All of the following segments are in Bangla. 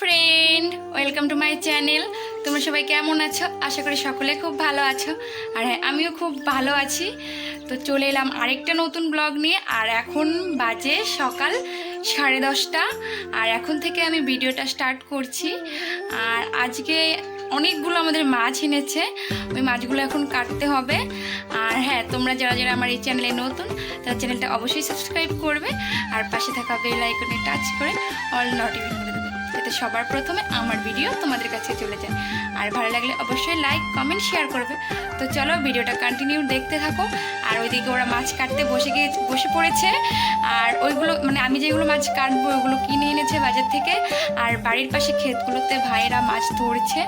Friend welcome to my channel তোমরা সবাই কেমন আছো? আশা করি সকলে খুব ভালো আছো। আর হ্যাঁ আমিও খুব ভালো আছি। তো চলে এলাম আরেকটা নতুন ব্লগ নিয়ে। আর এখন বাজে সকাল সাড়ে দশটা। আর এখন থেকে আমি ভিডিওটা স্টার্ট করছি। আর আজকে অনেকগুলো আমাদের মাছ এনেছে। ওই মাছগুলো এখন কাটতে হবে। আর হ্যাঁ তোমরা যারা যারা আমার এই চ্যানেলে নতুন তারা চ্যানেলটা অবশ্যই সাবস্ক্রাইব করবে। আর পাশে থাকা বেল আইকনে টাচ করে অল নোটিফিকেশন যাতে সবার প্রথমে আমার ভিডিও তোমাদের কাছে চলে যায়। আর ভালো লাগলে অবশ্যই লাইক কমেন্ট শেয়ার করবে। তো চলো ভিডিওটা কন্টিনিউ দেখতে থাকো। আর ওইদিকে ওরা মাছ কাটতে বসে গিয়ে বসে পড়েছে। আর ওইগুলো মানে আমি যেগুলো মাছ কাটবো ওইগুলো কিনে এনেছে বাজার থেকে। আর বাড়ির পাশে ক্ষেতগুলোতে ভাইয়েরা মাছ ধরছে।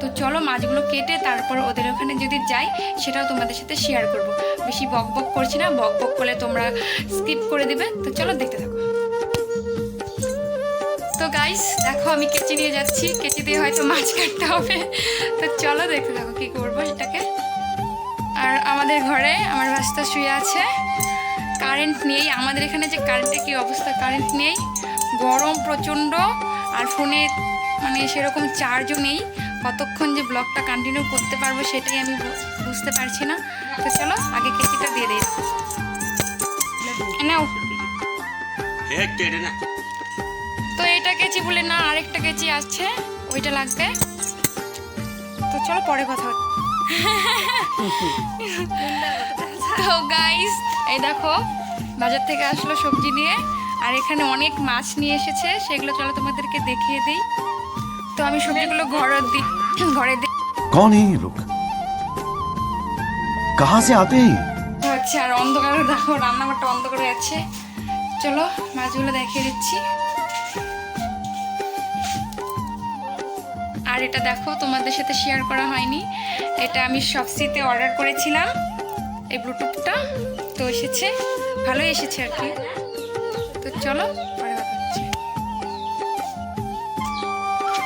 তো চলো মাছগুলো কেটে তারপর ওদের ওখানে যদি যাই, সেটাও তোমাদের সাথে শেয়ার করব। বেশি বক বক করছি না, বক বক করলে তোমরা স্কিপ করে দেবে। তো চলো দেখতে থাকো। গাইস দেখো আমি কেচি নিয়ে যাচ্ছি কেচি দিয়ে হয়তো মাছ কাটতে হবে। তো চলো দেখতে থাকো কী করব এটাকে। আর আমাদের ঘরে আমার রাস্তা শুয়ে আছে। কারেন্ট নেই, আমাদের এখানে যে কারেন্টের কী অবস্থা? কারেন্ট নেই, গরম প্রচণ্ড, আর ফোনে মানে সেরকম চার্জও নেই। কতক্ষণ যে ব্লগটা কন্টিনিউ করতে পারব সেটাই আমি বুঝতে পারছি না। তো চলো, আগে কেচিটা দিয়ে দিই। না। কেচি বলে না আরেকটা কেচি আসছে ওইটা লাগবে। তো চলো পরে কথা তো গাইস এই দেখো বাজার থেকে আসলো সবজি নিয়ে আর এখানে অনেক মাছ নিয়ে এসেছে সেগুলো চলো তোমাদেরকে দেখিয়ে দিই। তো আমি সবজিগুলো ঘরে দিই ঘরে দিই কোন এই লোক কাহা সে আতে হচ্ছে আর অন্ধকারে দেখো রান্নাঘরটা অন্ধকারে হয়ে যাচ্ছে চলো মাছগুলো দেখিয়ে দিচ্ছি। আর এটা দেখো, তোমাদের সাথে শেয়ার করা হয়নি। এটা আমি সবসিতে অর্ডার করেছিলাম, এই ব্লুটুথটা তো এসেছে ভালো এসেছে আর কি। তো চলো।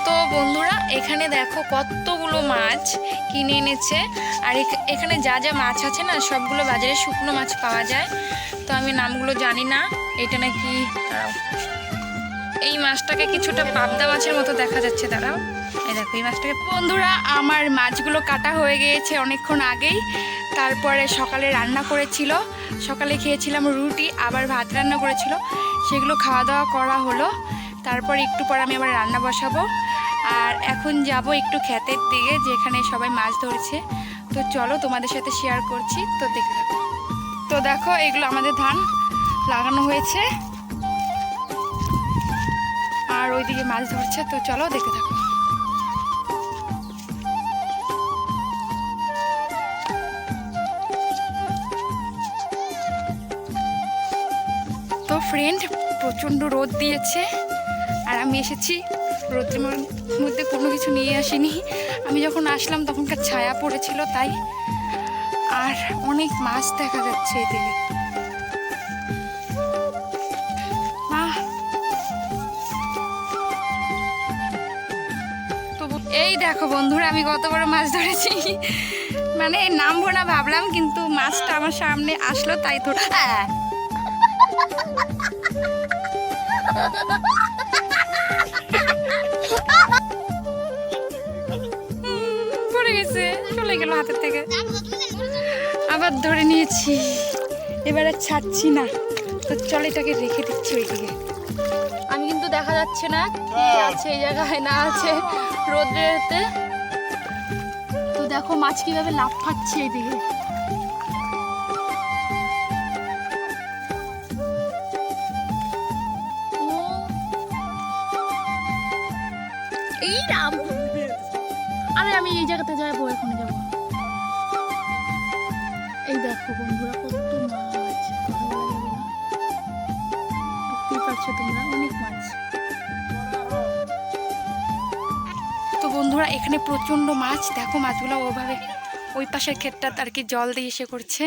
তো বন্ধুরা, এখানে দেখো কতগুলো মাছ কিনে এনেছে। আর এখানে যা যা মাছ আছে না, সবগুলো বাজারে শুকনো মাছ পাওয়া যায়। তো আমি নামগুলো জানি না। এটা নাকি এই মাছটাকে কিছুটা পাবদা মাছের মতো দেখা যাচ্ছে, দাঁড়াও। এই দেখো, এই মাছটাকে বন্ধুরা, আমার মাছগুলো কাটা হয়ে গিয়েছে অনেকক্ষণ আগেই। তারপরে সকালে রান্না করেছিল। সকালে খেয়েছিলাম রুটি, আবার ভাত রান্না করেছিল। সেগুলো খাওয়া দাওয়া করা হলো। তারপর একটু পর আমি আবার রান্না বসাবো। আর এখন যাব একটু ক্ষেতের দিকে, যেখানে সবাই মাছ ধরছে। তো চলো, তোমাদের সাথে শেয়ার করছি। তো থাকো। তো দেখো, এগুলো আমাদের ধান লাগানো হয়েছে। ওইদিকে মাছ ধরছে, তো চলো দেখতে থাকো। তো ফ্রেন্ড প্রচণ্ড রোদ দিয়েছে, আর আমি এসেছি রোদের মধ্যে কোনো কিছু নিয়ে আসিনি। আমি যখন আসলাম, তখনকার ছায়া পড়েছিল তাই। আর অনেক মাছ দেখা যাচ্ছে এদিকে। এই দেখো বন্ধুরা, আমি কত বড় মাছ ধরেছি। মানে নামবো না ভাবলাম, কিন্তু মাছটা আমার সামনে আসলো, তাই তো পড়ে গেছে, চলে থেকে। আবার ধরে নিয়েছি। এবারে ছাড়ছি না। তো চল এটাকে রেখে দিচ্ছি ওইদিকে। দেখা যাচ্ছে না কি আছে এই জায়গায় না আছে রোদ্রেতে। তো দেখো মাছ কীভাবে লাফাচ্ছে এইদিকে এই রাম। আরে আমি এই জায়গাতে যাব এখানে যাব। এই দেখো বন্ধুরা এখানে প্রচণ্ড মাছ। দেখো মাছগুলো ওভাবে ওই পাশের ক্ষেতটা আর কি জল দিয়ে এসে করছে।